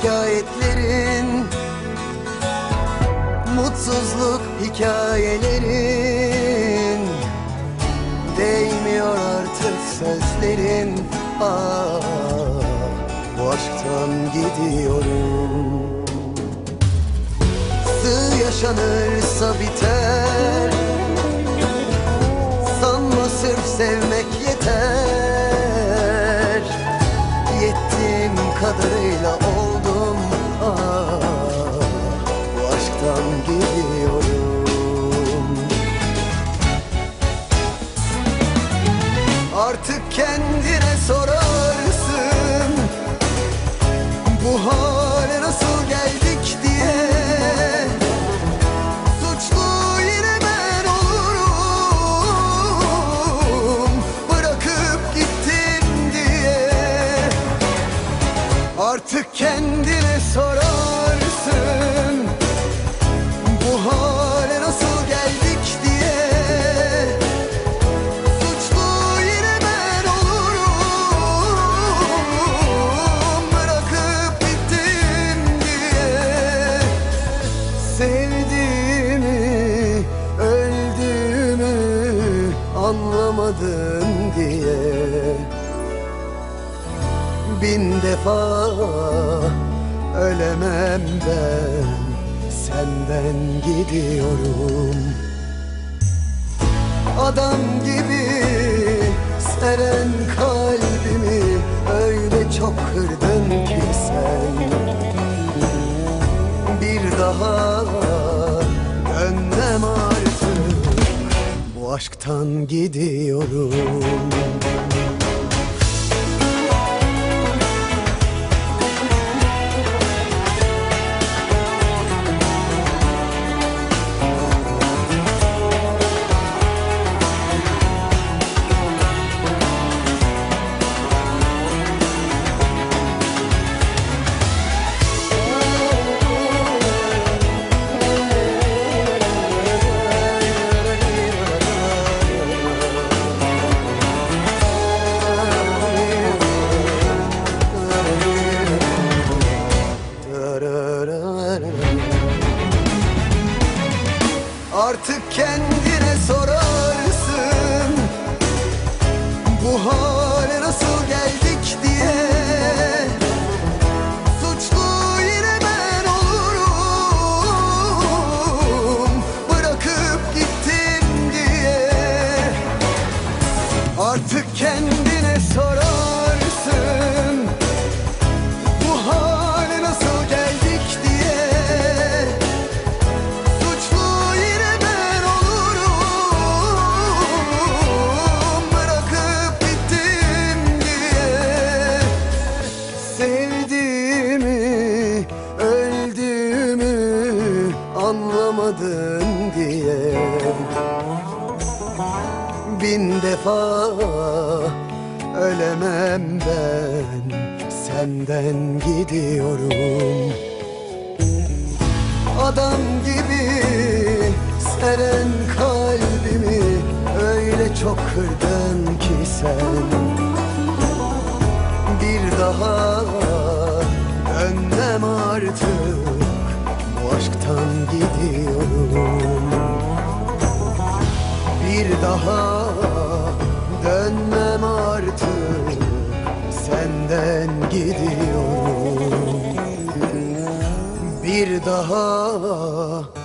hareketlerin Mutsuzluk hikayelerin Değmiyor artık sözlerin. Ah bu aşktan gidiyorum. Sığ yaşanırsa biter kadarıyla oldum. Ah, Bu aşktan gidiyorum. Artık kendine sorarsın Artık kendine sorarsın. Bu hale nasıl geldik diye. Suçlu yine ben olurum. Bırakıp gittim diye. Sevdiğimi, öldüğümü anlamadın diye Bin defa ölemem ben Senden gidiyorum. Adam gibi seren kalbimi Öyle çok kırdın ki sen. Bir daha dönmem artık Bu aşktan gidiyorum Artık kendine sorarsın. Bu hale Sevdiğimi, öldüğümü anlamadın diye. Bin defa ölemem ben Senden gidiyorum. Adam gibi seren kalbimi Öyle çok kırdın ki sen daha dönmem artık Bu aşktan gidiyorum. Bir daha dönmem artık Senden gidiyorum. Bir daha